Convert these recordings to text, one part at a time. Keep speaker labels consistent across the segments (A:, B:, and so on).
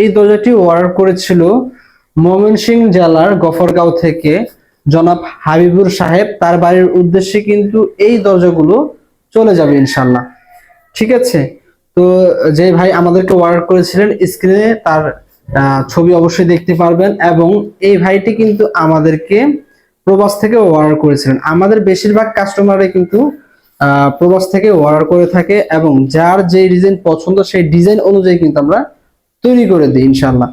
A: এই দরজাটি অর্ডার করেছিল ময়মনসিংহ জেলার গফরগাঁও থেকে। জনাব হাবিবুর সাহেব, তার বাড়ির উদ্দেশ্যে কিন্তু এই দরজাগুলো চলে যাবে ইনশাল্লাহ ঠিক আছে? তো যে ভাই আমাদেরকে অর্ডার করেছিলেন স্ক্রিনে তার ছবি অবশ্যই দেখতে পারবেন এবং এই ভাইটি কিন্তু আমাদেরকে প্রবাস থেকে অর্ডার করেছিলেন। আমাদের বেশিরভাগ কাস্টমারই কিন্তু প্রবাস থেকে অর্ডার করে থাকে এবং যার যে ডিজাইন পছন্দ, সেই ডিজাইন অনুযায়ী কিন্তু আমরা তৈরি করে দিই ইনশাল্লাহ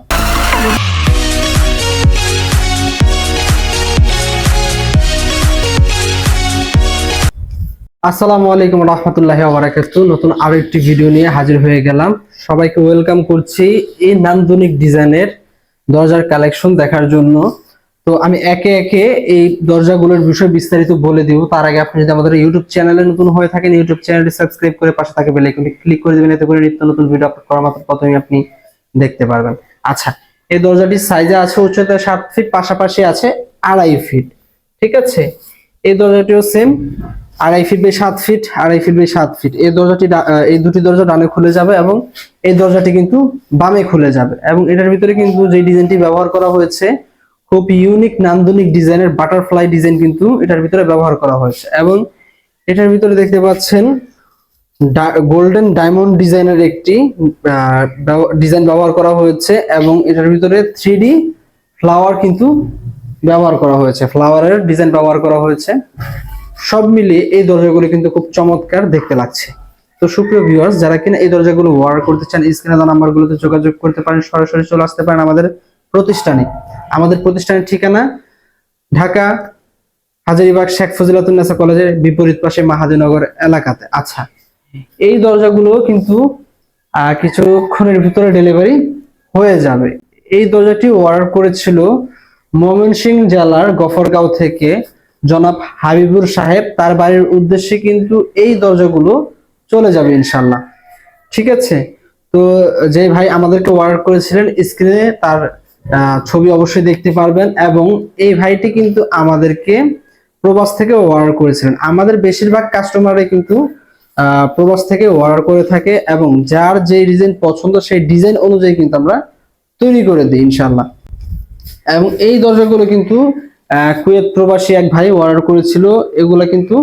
A: আসসালামু আলাইকুম রহমতুল্লাহ বারাকাতু। নতুন আরও একটি ভিডিও নিয়ে হাজির হয়ে গেলাম। সবাইকে ওয়েলকাম করছি এই নান্দনিক ডিজাইনের দরজার কালেকশন দেখার জন্য। তো আমি একে একে এই দরজাগুলোর বিষয়ে বিস্তারিত বলে দিব। তার আগে আপনি যদি আমাদের ইউটিউব চ্যানেলে নতুন হয়ে থাকেন, ইউটিউব চ্যানেলটি সাবস্ক্রাইব করে পাশে থাকে বেল ক্লিক করে দিবেন। এতে করে নিত্য নতুন ভিডিও আপলোড করা মাত্র প্রথমেই আপনি দেখতে পারবেন। আচ্ছা এই দরজাটির সাইজে আছে উচ্চতা সাত ফিট পাশাপাশি আছে আড়াই ফিট ঠিক আছে? এই দরজাটিও সেম আড়াই ফিট বাই সাত ফিট আড়াই ফিট বাই সাত ফিট এই দরজাটি এই দুটি দরজা ডানে খুলে যাবে এবং এই দরজাটি কিন্তু বামে খুলে যাবে এবং এটার ভিতরে কিন্তু যে ডিজাইনটি ব্যবহার করা হয়েছে, খুব ইউনিক নান্দনিক ডিজাইনের বাটারফ্লাই ডিজাইন কিন্তু এটার ভিতরে ব্যবহার করা হয়েছে এবং এটার ভিতরে দেখতে পাচ্ছেন গোল্ডেন ডায়মন্ড ডিজাইনের একটি ডিজাইন ব্যবহার করা হয়েছে এবং এটার ভিতরে থ্রি ফ্লাওয়ার কিন্তু ব্যবহার করা হয়েছে। ফ্লাওয়ারের ডিজাইন ব্যবহার করা হয়েছে। সব মিলিয়ে এই দরজাগুলো কিন্তু খুব চমৎকার দেখতে লাগছে। তো সুপ্রিয় ভিউয়ার্স যারা কিনা এই দরজাগুলো অর্ডার করতে চান স্ক্রিনে দেওয়া নাম্বারগুলোতে যোগাযোগ করতে পারেন, সরাসরি চলে আসতে পারেন আমাদের প্রতিষ্ঠানে। আমাদের প্রতিষ্ঠানের ঠিকানা ঢাকা হাজারিবাগ শেখ ফজিলাতুন্নেসা কলেজের বিপরীত পাশে মাহাদিনগর এলাকাতে। আচ্ছা এই দরজাগুলো কিন্তু কিছুক্ষণের ভিতরে ডেলিভারি হয়ে যাবে। এই দরজাটি অর্ডার করেছিল ময়মনসিংহ জেলার গফরগাঁও থেকে জনাব হাবিবুর সাহেব। তার বাড়ির উদ্দেশ্যে কিন্তু এই দরজাগুলো চলে যাবে ইনশাল্লাহ ঠিক আছে? তো যে ভাই আমাদেরকে অর্ডার করেছিলেন স্ক্রিনে তার ছবি অবশ্যই দেখতে পারবেন এবং এই ভাইটি কিন্তু আমাদেরকে প্রবাস থেকে অর্ডার করেছিলেন। আমাদের বেশিরভাগ কাস্টমারই কিন্তু প্রবাস থেকে অর্ডার করে থাকে এবং যার যে ডিজাইন পছন্দ সেই ডিজাইন অনুযায়ী কিন্তু আমরা তৈরি করে দিই ইনশাল্লাহ এবং এই দরজাগুলো কিন্তু কুয়েত প্রবাসী এক ভাই অর্ডার করেছিল। এগুলো কিন্তু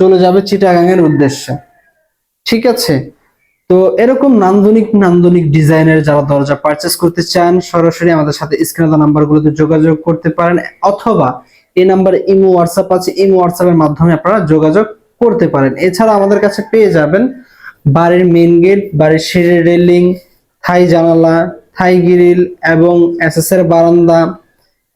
A: চলে যাবে চিটাগাং এর উদ্দেশ্যে। ঠিক আছে? তো এরকম নান্দনিক নান্দনিক ডিজাইনের যারা দরজা পারচেস করতে চান, সরাসরি আমাদের সাথে স্ক্রিনে নাম্বারগুলোতে যোগাযোগ করতে পারেন, অথবা এই নাম্বারে ইমো হোয়াটসঅ্যাপ আছে। ইমো হোয়াটসঅ্যাপের মাধ্যমে আপনারা যোগাযোগ করতে পারেন। এছাড়া আমাদের কাছে পেয়ে যাবেন বাড়ির মেইন গেট বাড়ির সিঁড়ি রেলিং থাই জানালা, থাই গ্রিল এবং এসএস এর বারান্দা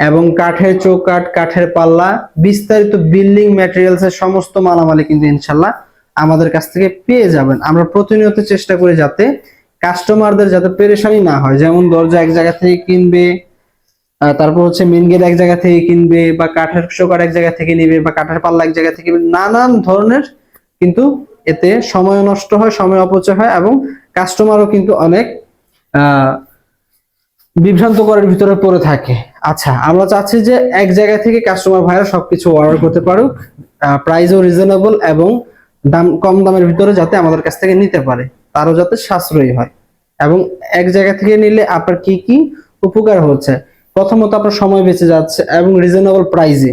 A: এবং কাঠের চৌকাঠ, কাঠের পাল্লা, বিস্তারিত বিল্ডিং ম্যাটেরিয়ালস এর সমস্ত মালামালি কিন্তু ইনশাল্লাহ আমাদের কাছ থেকে পেয়ে যাবেন। আমরা প্রতিনিয়ত চেষ্টা করি যাতে কাস্টমারদের যাতে পেরেশানি না হয়। যেমন দরজা এক জায়গা থেকে কিনবে তারপর হচ্ছে মেন গেট এক জায়গা থেকে কিনবে বা কাঠের শোকার এক জায়গা থেকে নিবে বা কাঠের পাল্লা এক জায়গা থেকে। নানান ধরনের কিন্তু এতে সময় নষ্ট হয়, সময় অপচয় হয় এবং কাস্টমারও কিন্তু অনেক বিভ্রান্ত করার ভিতরে পড়ে থাকে আচ্ছা আমরা চাচ্ছি যে এক জায়গা থেকে কাস্টমার ভাইরা সবকিছু অর্ডার করতে পারুক প্রাইসও রিজনেবল এবং দাম, কম দামের ভিতরে যাতে আমাদের কাছ থেকে নিতে পারে, তারও যাতে সাশ্রয়ী হয় এবং এক জায়গা থেকে নিলে আপনার কি কি উপকার হচ্ছে প্রথমত আপনার সময় বেঁচে যাচ্ছে এবং রিজনেবল প্রাইসে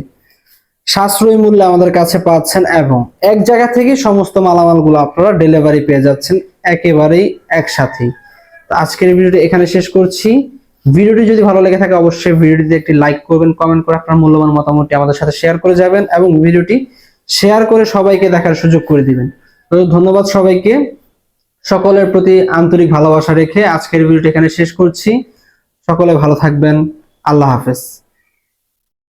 A: সাশ্রয়ী মূল্যে আমাদের কাছে পাচ্ছেন এবং এক জায়গা থেকে সমস্ত মালামালগুলো আপনারা ডেলিভারি পেয়ে যাচ্ছেন একেবারেই একসাথেই। আজকের ভিডিওটি এখানে শেষ করছি। ভিডিওটি যদি ভালো লেগে থাকে অবশ্যই ভিডিওটিতে একটি লাইক করবেন কমেন্ট করে আপনার মূল্যবান মতামতটি আমাদের সাথে শেয়ার করে যাবেন এবং ভিডিওটি শেয়ার করে সবাইকে দেখার সুযোগ করে দিবেন। তো ধন্যবাদ সবাইকে। সকলের প্রতি আন্তরিক ভালোবাসা রেখে আজকের ভিডিওটি এখানে শেষ করছি। সকলে ভালো থাকবেন। আল্লাহ হাফেজ